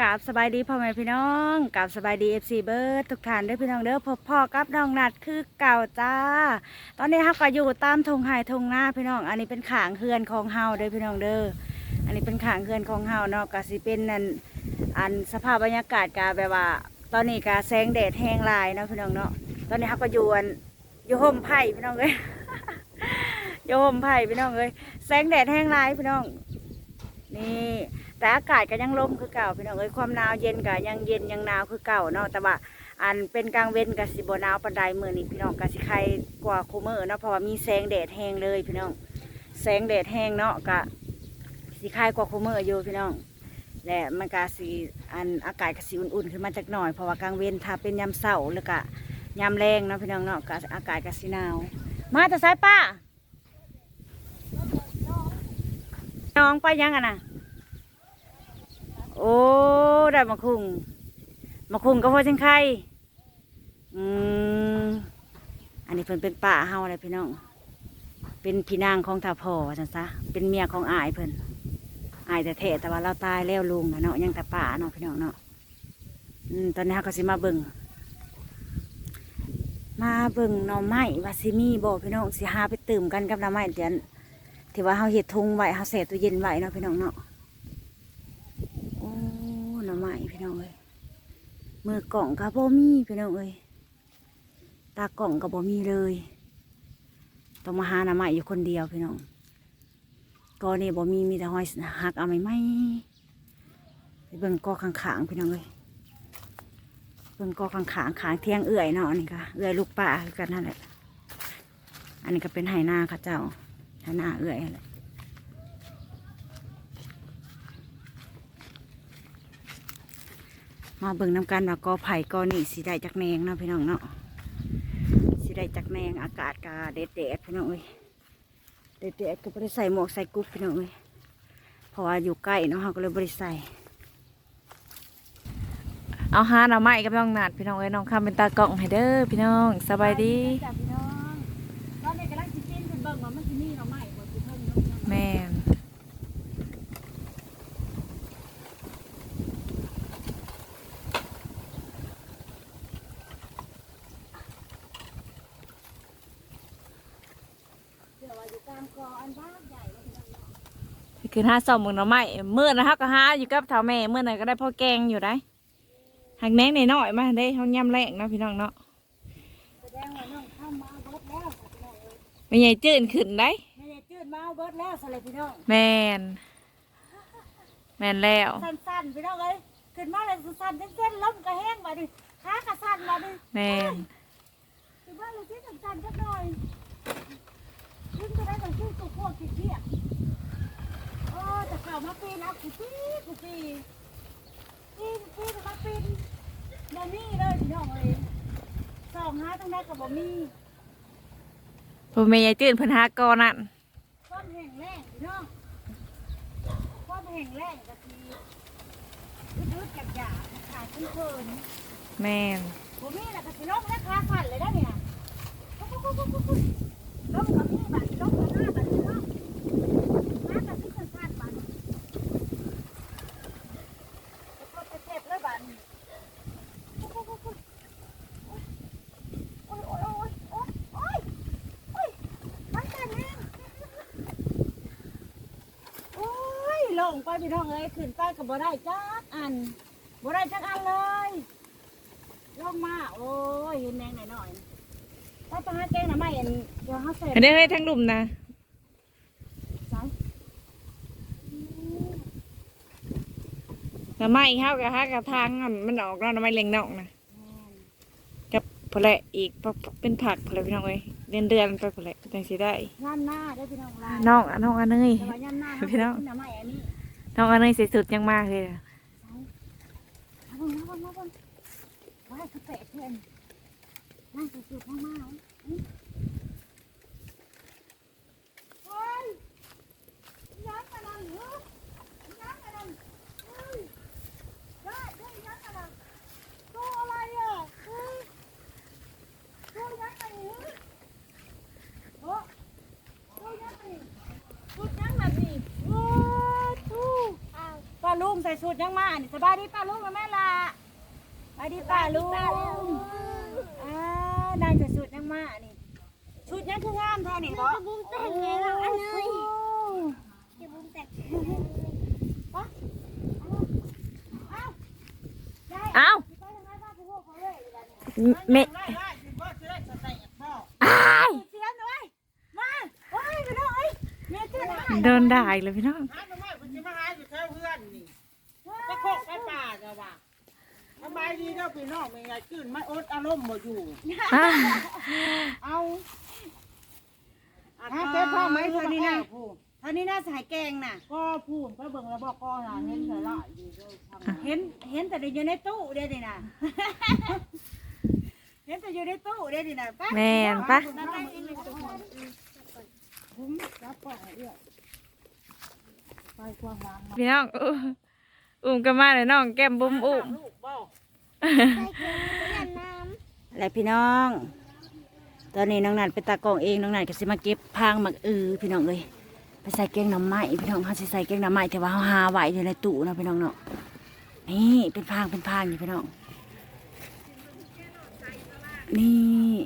กราบสบายดีพ่อแม่พี่น้องกราบสบายดีเอฟซีเบิร์ดทุกท่านเด้อพี่น้องเด้อพบพ่อกับน้องนัดคือเก่าจ้า ตอนนี้ฮักก็อยู่ตามทงไห่ทงหน้าพี่น้อง อันนี้เป็นขางเฮือนของเฮาเด้อพี่น้องเด้ออันนี้เป็นขางเฮือนของเฮาเนาะก็สิเป็นนั่นอันสภาพบรรยากาศกาแบบว่า ตอนนี้กาแสงแดดแห้งลายเนาะพี่น้องเนาะตอนนี้ฮักก็อยู่อันอยู่ห่มไผ่พี่น้องเอ้ยอยู่ห่มไผ่พี่น้องเอ้ยแสงแดดแห้งลายพี่น้องนี่ แต่อากาศก็ยังลมคือเก่าพี่น้องเอ้ยความหนาวเย็นก็ยังเย็นยังหนาวคือเก่าเนาะแต่ว่าอันเป็นกลางเว้นกับสิบหนาวปันไดมือนี่พี่น้องกับสิใครกว่าคูเมอร์เนาะเพราะว่ามีแสงแดดแห้งเลยพี่น้องแสงแดดแห้งเนาะกะสิใครกว่าคูเมอร์อยู่พี่น้องและมันก็สิอันอากาศก็สิอุ่นๆขึ้นมาจักหน่อยเพราะว่ากลางเว้นถ้าเป็นยามเสาร์หรือกะยามแรงเนาะพี่น้องเนาะก็อากาศก็สิหนาว มาแต่สายป้าน้องไปยังอะนะ โอ้ได้มาคุงมาคุงก็พอจังไข่อืมอันนี้เพิ่นเป็นป้าเฮาอะไรพี่น้อง เป็นพี่นางของท่าพ่อจังซะ เป็นเมียของอายเพิ่นอายแต่แท้ๆแต่ว่าเราตายแล้วลุงนะเนาะยังแต่ป้าเนาะพี่น้องเนาะอืมตอนนี้เขาก็สิมาเบิ่งมาเบิ่งหน่อไม้ว่าสิมีบ่พี่น้องสิหาไปตื่มกันกับหน่อไม้เดี๋ยวที่ว่าเฮาเฮ็ดทุงไว้เฮาใส่ตู้เย็นไว้เนาะพี่น้องเนาะ ม้พี่น้องเอ้ยมือกล่องกับบ่มีพี่น้องเอ้ยตากล่องกับบ่มีเลยต้องมาหาหน่อไม้อยู่คนเดียวพี่น้องก็นี่บ่มีมีแต่หอยหักเอาไม่ไหมไปเบิ่งกอข้างๆพี่น้องเอ้ยเบิ่งกอข้างๆขางเที่ยงเอื่อยเนาะอันนี้ค่ะเอื่อยลูกป่ากันนั่นแหละอันนี้ก็เป็นไหนาค่ะเจ้าไหนาเอื่อยแหละ มาเบิ่งน้ำกันว่ากอไผ่กอนี่สีได้จากแนงเนาะพี่น้องเนาะสีได้จากแนงอากาศกาเด็ดเด็ดพี่น้องเอ้ยเด็ดเด็ดก็ไม่ได้ใส่หมวกใส่กุ๊บพี่น้องเอ้ยเพราะว่าอยู่ใกล้เนาะเขาก็เลยไม่ได้ใส่เอาฮาหน่อไม้กับน้องนัดพี่น้องเอ้ยน้องข้ามเป็นตากล่องให้เด้อพี่น้องสบายดี จ้ะพี่น้องตอนนี้กำลังสิเต้นเป็นเบิ่งว่ามันสิมีหน่อไม้บ่สิเพิ่นเนาะ แม่น เดี๋ยวว่าอยู่กลางกออันบ้านใหญ่เนาะพี่น้องเนาะ คือหาสองหมึงหน่อไม้เมื่อนะฮะก็หาอยู่กับเท่าแม่เมื่อไหร่ก็ได้พ่อแกงอยู่ได้หักแนงในน้อยๆมาได้ห้องย่ำแรงเนาะพี่น้องเนาะแสดงว่าน้องเข้ามาเบิดแล้วค่ะพี่น้องเอ้ยไม่ใหญ่จื้นขึ้นได้ไม่ได้จืดมาเอาเบิดแล้วสเลยพี่น้องแม่นแม่นแล้วสั้นๆพี่น้องเอ้ยขึ้นมาเลยสั้นๆเส้นๆล้มกระแห้งมาดิขากระสั้นมาดิแม่นขึ้นมาเลยที่สั้นๆสักหน่อยขึ้นจะได้แบบขึ้นตัวพวกขี้เกียจโอ้จะ เข่ามาปีนเอาขี้ปีขี้ปีปีปีนมาปีนบ่มีเลยพี่น้องเอ้ยสองห้าตั้งได้กับบ่มีพ่อแม่ใหญ่จื้นเพิ่นหาก่อนนั่นความแห้งแล้งพี่น้องความแห้งแล้งก็คืออึดๆจากหยาขาดเพิ่นแม่นผมมีแหละกระสิลงและคาสั่นเลยได้เนี่ยลงกับพี่บัดลงกับหน้าบัดพี่น้องหน้ากับพี่สั่นสั่นบัดวก็เจ็บเลยบัดโอ้ยโอ้ยโอ้ยโอ้ยโอ้ยโอ้ยมันสั่นแห้งโอ้ยลงไป พี่น้องเอ้ยขึ้นไปกับบ่ได้จักอันบ่ได้จักอันเลยลงมาโอ้ยเห็นแดงหน่อยหน่อยถ้าปลาแกงน่ะไม่เห็นเดี๋ยวเขาเสร็จอันนี้เฮ้ยทั้งหลุมนะใส่หน่อไม้เข้ากับฮะกับทางอันมันออกเนาะหน่อไม้เล็งนอกนะกับพอแหละอีกเพราะเป็นผักพอแหละพี่น้องเอ้ยเดือนเดือนไปพอแหละจังสิได้ย่านหน้าได้พี่น้องลาน้องอะน้องอันนี้ยพี่น้องกิน่ะไมอันนี้ น้องอันนี้สุดยังมากเลยอะมาบนมาบนมาบนว้ายคือแปะเพื่อนนั่งสุดๆมากๆอื้อโอ้ยย้อนกระดังเหรอย้อนกระดังเฮ้ยได้ได้ย้อนกระดังตัวอะไรอะเฮ้ย ตัวยักษ์อะไรเนี่ยโอ้ตัวยักษ์อะไรตัวยักษ์แบบนี้โอ้ทูปลาลูมใส่สูตรยังมานี่สบายดีป้าลุงกับแม่ล่ะสบายดีป้าลุงอ่านางจะสูตรยังมานี่สูตรยังคืองามแท้นี่เนาะบุ้มแต่งไงล่ะอันนี้โอ้จะบุ้มแต่งเอ้าเมอ้ายเสียงหน่อยมาโอ้ยพี่น้องเอ้ยแม่เจ้าหน่อยเดินได้อีกเลยพี่น้อง อดอารมณ์บ่อยู่อ่าเอาหาเจ๊พ่อไหมเท่านี้นะพูดเท่านี้น่าสายแกงน่ะ ก็พูดไปเบิ่งแล้วบอกก็น่ะเห็นเลยละอยู่เด้อทำเห็นเห็นแต่อยู่ในตู้เด้นี่นะเห็นแต่อยู่ในตู้เด้นี่นะไปแม่นปะคุ้มรับปอกให้เอื้อไปกว้างวางมาพี่น้องอู้อุ้มกันมาเลยน้องแก้มบุ้มอุ้ม ลูกบ่ใส่เกลื อเล่นน้อะไรพี่น้อง ตอนนี้น้องนันไปตากองเองน้องนันก็สิมาเก็บพางหมักอือพี่น้องเลยไปใส่แกงหน้ำไม้พี่น้องเขาสิใส่แกงหน้ำไม้แต่ว่าเขาหาไหวอยู่ในตู้เนาะพี่น้องเนาะนี่เป็นพางเป็นพางอยู่พี่น้อง นี่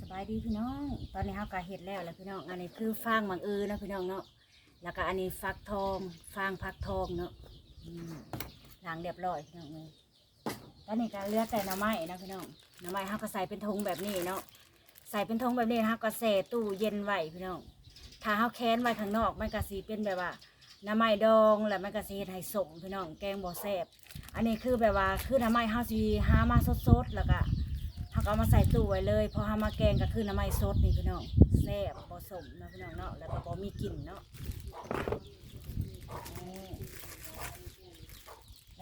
สบายดีพี่น้อง ตอนนี้เขาก็เห็ดแล้วแหละพี่น้อง อันนี้คือฟางหมักอือนะพี่น้องเนาะแล้วก็อันนี้ฟักทองฟางพักทองเนาะอืม ล้างเรียบร้อยพี่น้องเลยแล้วนี่ก็เหลือแต่หน้ำไม้นะพี่น้องหน้ำไม้เขาก็ใส่เป็นถุงแบบนี้เนาะใส่เป็นถุงแบบนี้นะครับก็แช่ตู้เย็นไว้พี่น้องถ้าเขาแค้นไว้ข้างนอกมันก็สีเป็นแบบว่าหน้ำไม้ดองแล้วมันก็สีให้สมพี่น้องแกงบ่แซ่บอันนี้คือแบบว่าคือหน้ำไม้เขาสีหามาสดๆแล้วก็เขาก็เอามาใส่ตู้ไว้เลยพอหามาแกงก็คือหน้ำไม้สดนี่พี่น้องแซ่บบ่สมนะพี่น้องเนาะแล้วก็บ่มีกลิ่นเนาะนี่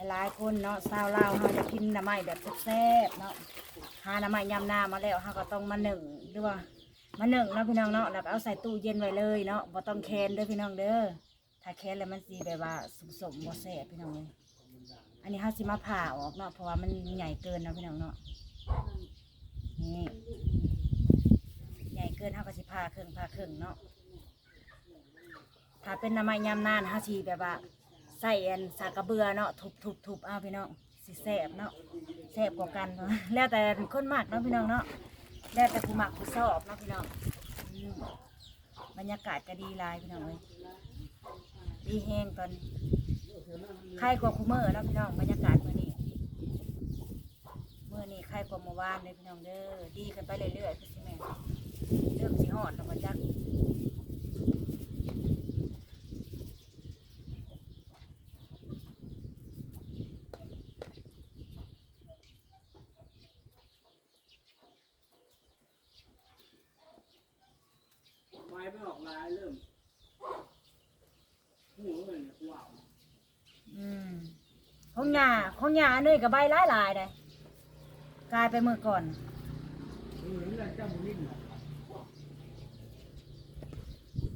หลายคนเนาะสาวลาวเขาจะกินหน้ำไม้แบบแซ่บๆเนาะหาหน้ำไม้ยำหน้ามาแล้วเขาก็ต้องมาหนึ่งหรือว่ามาหนึ่งเนาะพี่น้องเนาะแล้วก็เอาใส่ตู้เย็นไว้เลยเนาะบ่ต้องแคนเด้อพี่น้องเด้อถ้าแคนแล้วมันสีแบบว่าสมๆบ่แซ่บพี่น้องเลยอันนี้เขาสิมาผ่าออกเนาะเพราะว่ามันใหญ่เกินเนาะพี่น้องเนาะนี่ใหญ่เกินเขาก็สิผ่าครึ่งผ่าครึ่งเนาะถ้าเป็นหน้ำไม้ยำนาเขาสิแบบว่า ส่อันสากกระเบือเนาะทุบทุบทุบเอาพี่น้องสิแสบเนาะแสบกว่ากันเนาะแล้วแต่คนมากเนาะพี่น้องเนาะแล้วแต่ผู้มักผู้ชอบเนาะพี่น้องอืมบรรยากาศก็ดีหลายพี่น้องเลยดีแห้งตอนใครกว่าคูเมอร์เนาะพี่น้องบรรยากาศเมื่อนี้เมื่อนี้ใครกว่าเมื่อวานเลยพี่น้องเด้อดีกันไปเรื่อยๆพี่สิแม่เริ่มสิหอดแล้วมาจัก ไม้ไม่ออกลายเริ่มหูเลยเนี่ยว้าวอืมของหยาของหยาเนยกับใบหลายหลายๆเลยกลายไปเมื่อก่อนเออนี่แหละเจ้าบุญนิ่มเหรอ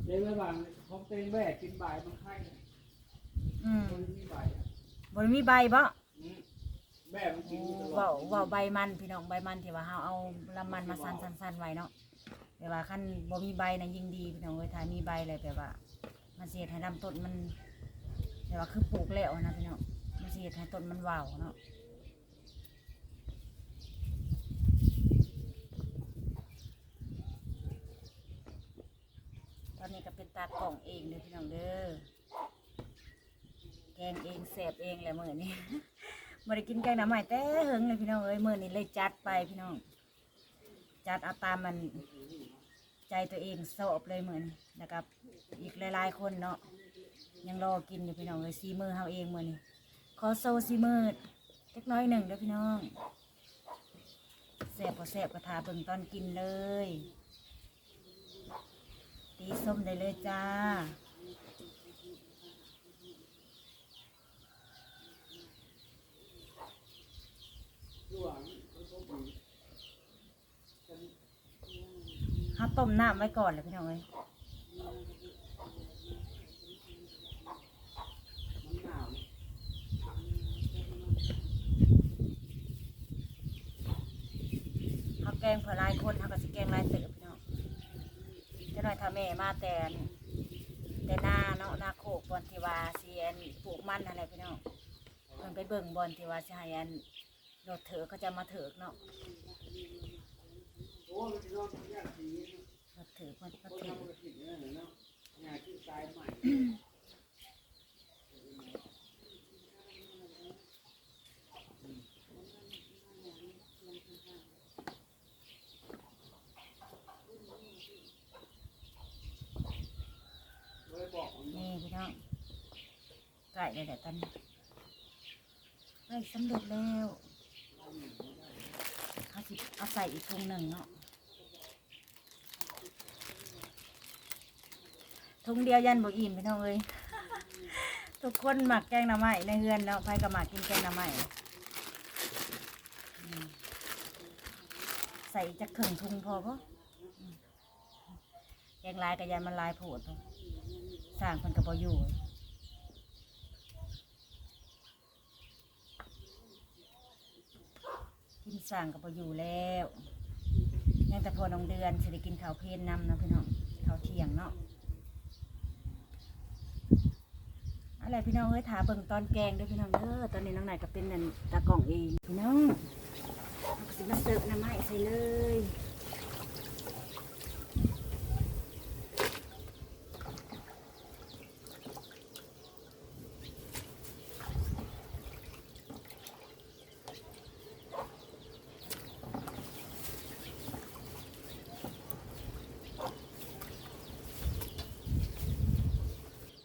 เจ๊ระหว่างของเตงแบกกินบ่ายมันไข่อืมมันมีใบอะบนมีใบบ่อืมแม่มันกินอยู่ตลอเว้าดเว้าใบมันพี่น้องใบมันที่ว่าเฮาเอาลำมันมาสันสันสันไว้เนาะ แต่ว่าคันบ่มีใบนะยิ่งดีพี่น้องเอ้ยถ้ามีใบเลยแบบว่า มันสิเฮ็ดให้ลำต้นมันแต่ว่าคือปลูกแล้วนะพี่น้องมันสิเฮ็ดให้ต้นมันเว้าวเนาะตอนนี้ก็เป็นตากล่องเองเด้อพี่น้องเด้อแกงเองแสบเองแหละเมื้อนี้บ่ได้กินแกงหน้ำใหม่แต่เฮิงเลยพี่น้องเอ้ยเมื้อนี้เลยจัดไปพี่น้องจัดเอาตามมัน ใจตัวเองสอบเลยเหมือนนะครับ อีกหลายๆคนเนาะยังรอกินอยู่พี่น้องเลยซีมือเฮาเองเหมือนี้ขอโซซีมือเล็กน้อยหนึ่งเด้อพี่น้องแซ่บพอแซ่บก็ทาเบิ่งตอนกินเลย ตีส้มได้เลยจ้า เขาต้มน้ำไว้ก่อนเลยพี่น้องเอ้ยมันหนาวเขาแกงเผื่อลายคนเขาก็สิแกงลายเติบพี่น้องจะหน่อยถ้าแม่มาแต่นแต่น้าเนาะนาโคกบอนทีว่าสิอันปลูกมันอะไรพี่น้องเพิ่นไปเบิ่งบอนทีวาสิให้อันรถเถอะเขาจะมาเถิกเนาะ รถเถอมันมาเถิกนี่พี่น้องไก่เลยแหละตอนนี้ไก่สำเร็จแล้วเขาสิเอาใส่อีกถุงหนึ่งเนาะ ถุงเดียวยันบอกอิ่มพี่น้องเอ้ยทุกคนหมักแกงหน่อไม้ในเฮือนเนาะไผก็หมักกินแกงหน่อไม้ใส่จะครึ่งถุงพอปะแกงลายกับยานมันลายโผดสร้างคนกับบอยู่กินสร้างกับบอยู่แล้วยังแต่พอน้องเดือนสิได้กินข้าวเพลนนำเนาะพี่น้องข้าวเที่ยงเนาะ อะไรพี่น้องเอ้ยถาเบิ่งตอนแกงด้วยพี่น้องเด้อตอนนี้น้องนายก็เป็นนันตากล่องเองพี่น้องเอาสิมาเสิร์ฟน้ำไม้ใส่เลย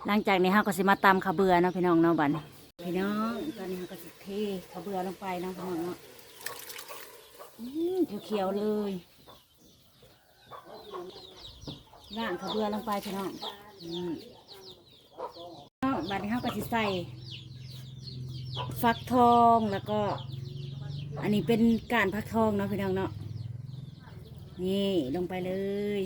หลังจากนี้เฮาก็สิมาตำข้าวเบื่อเนาะพี่น้องเนาะบัดนี้พี่น้องตอนนี้เฮาก็สิเทข้าวเบื่อลงไปเนาะพี่น้องเนาะอืมเขียวๆเลยย่างข้าวเบื่อลงไปพี่น้องอืมบัดนี้เฮาก็สิใส่ฟักทองแล้วก็ อันนี้เป็นกานฟักทองเนาะพี่น้องเนาะนี่ลงไปเลย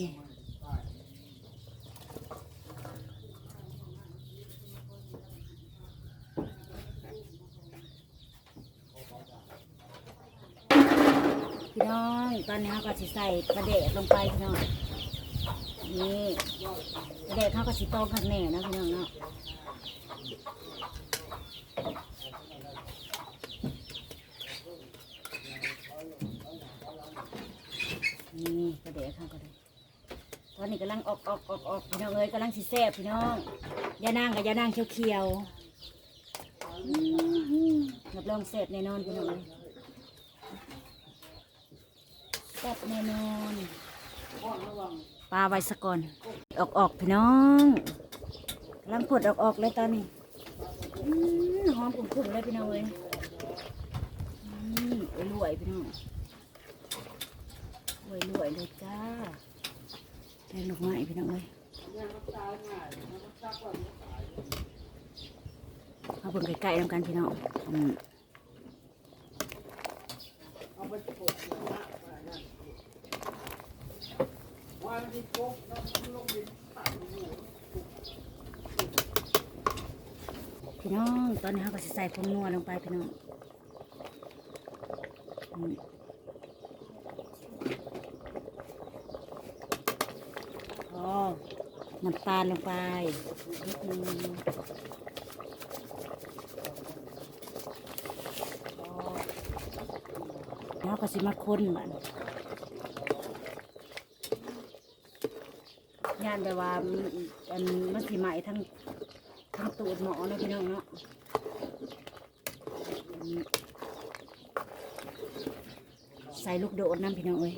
พี่น้อง ตอนนี้เขาก็สิใส่กระเดะลงไปพี่น้องนี่กระเดะเขาก็สิต้มผักแหน่นะพี่น้องเนาะนี่กระเดะเขาก็ได้ตอนนี้กำลังออกออกออกออกพี่น้องเอ้ยกำลังสิแซ่บพี่น้องยานางกับยานางเขียวๆอืมรับรองแซ่บแน่นอนพี่น้องเอ้ย แซ่บแน่นอนปลาไว้สะก่อน ออกออกพี่น้องกำลังผดออกออกเลยตอนนี้หอมกลุ่มๆเลยพี่น้องเลยรวยๆพี่น้องรวยรวยๆเลยจ้าแกงลูกไม้พี่น้องเลยเอาเบิ่งไก่ๆนำกันพี่น้องอืม พี่น้อง ก็สิใส่ผงนัวลงไปพี่น้องอืมพอน้ำตาลลงไปนิดนึงแล้วก็สิมาคนบัดย่านแบบว่ามันมันสิไหมทั้งทำตูดหมอเนาะพี่น้องเนาะอืมใส่ลูกโดดน้ำพี่น้องเอ้ย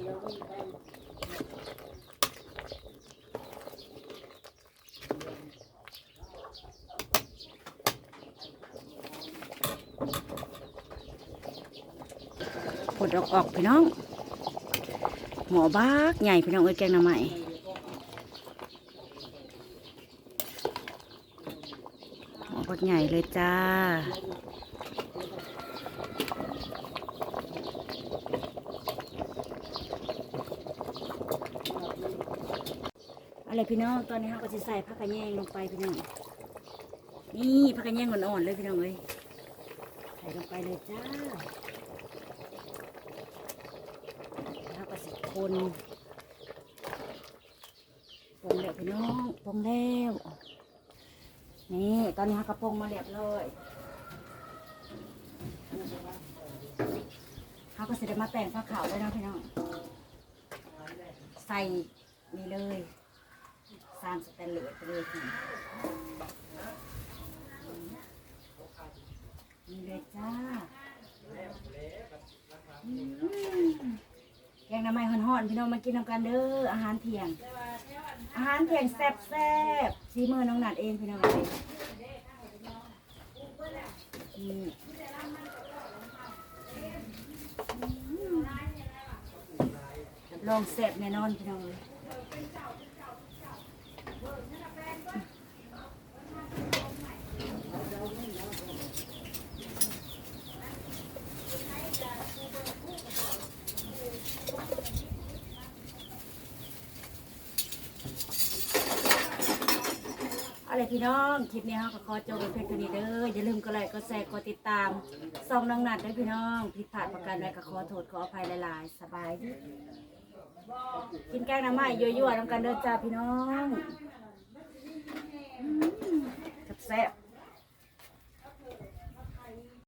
ผดออกออกพี่น้อง หมอบากใหญ่พี่น้องเอ้ยแกงน้ำใหม่หมอบักใหญ่เลยจ้า อะไรพี่น้อง ตอนนี้เราก็จะใส่ผักกระแยงลงไปพี่น้อง นี่ผักกระแยงอ่อนๆเลยพี่น้องเอ้ยใส่ลงไปเลยจ้าแล้วก็สิคนปรุงแล้วพี่น้องปรุงแล้ว นี่ตอนนี้เขากระปงมาเรียบร้อยเขาก็เสได็จมาแต่งผ้าขาวด้วยนะพี่น้อง ใส่นี่เลย ซานสแตนเลสไปเลยค่ะนี่เลยจ้าแกงน้ำไม้ห่อนๆพี่น้องมากินน้ำกันเด้ออาหารเที่ยง อาหารเที่ยงแซ่บๆซีมือน้องหนัดเองพี่น้องเองนี่รับรองแซ่บแน่นอนพี่น้องเลย เลยพี่น้องคลิปนี้เขาก็ขอจบเป็นเพียงเท่านี้เด้ออย่าลืมกดไลค์กดแชร์กดติดตามส่องน้องหนัดด้วยพี่น้องผิดพลาดประการใดก็ขอโทษขออภัยหลายๆสบายดีกินแกงน้ำไม้ยั่วๆน้ำกันเด้อจ้าพี่น้องกับแซ่บ